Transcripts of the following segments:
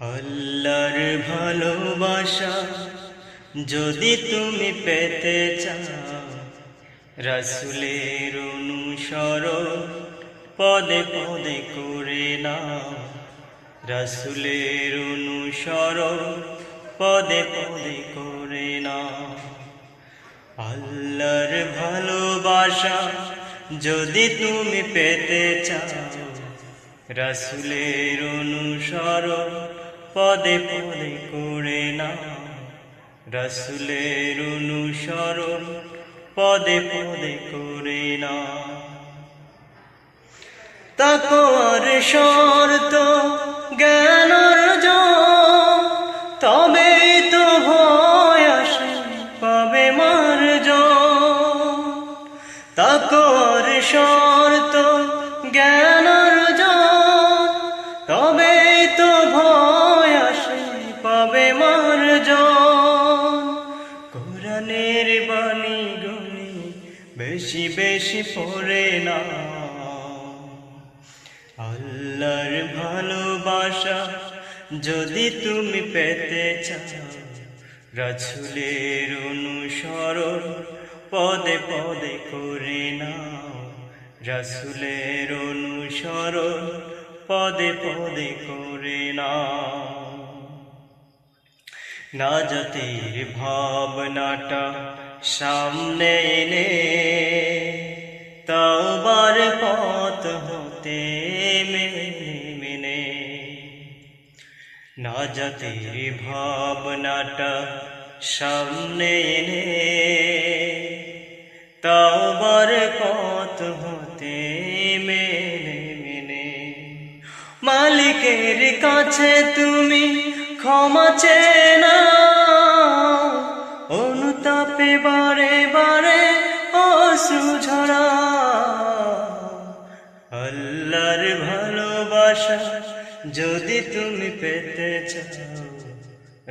আল্লাহর ভালোবাসা যদি তুমি পেতে চাও, রসুলের অনুসরণ পদে পদে করে নাও। রসুলের অনুসরণ পদে পদে করে নাও। আল্লাহর ভালোবাসা যদি তুমি পেতে চাও, রসুলের অনুসরণ পদে পদে করে না রসুলের অনুসরণ পদে পদে করে না তাকর শর্ত, জ্ঞান তবে তো ভয় আসে, পাবে মার্জন। তাকর শর্ত কোরআনের বাণী গুনি বেশি বেশি পড়ে না। আল্লাহর ভালোবাসা যদি তুমি পেতে চাও রাছুলের অনুসরণ পদে পদে করে নাও। রাসুলের অনুসরণ পদে পদে করে নাও। নাজাতের ভাবনাটা সামনে এনে তাওবার পথ হতে মেনে মেনে। নাজাতের ভাবনাটা সামনে এনে তাওবার পথ হতে মেনে মেনে। মালিকের কাছে তুমি ক্ষমা চেয়ে নাও। অনুতাপে বারে বারে অশ্রু ঝরা আল্লাহর ভালোবাসা যদি তুমি পেতে চাও,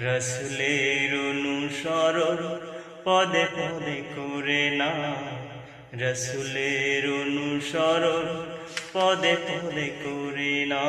রসুলের অনুসরণ পদে পদে করে না রসুলের অনুসরণ পদে পদে করে না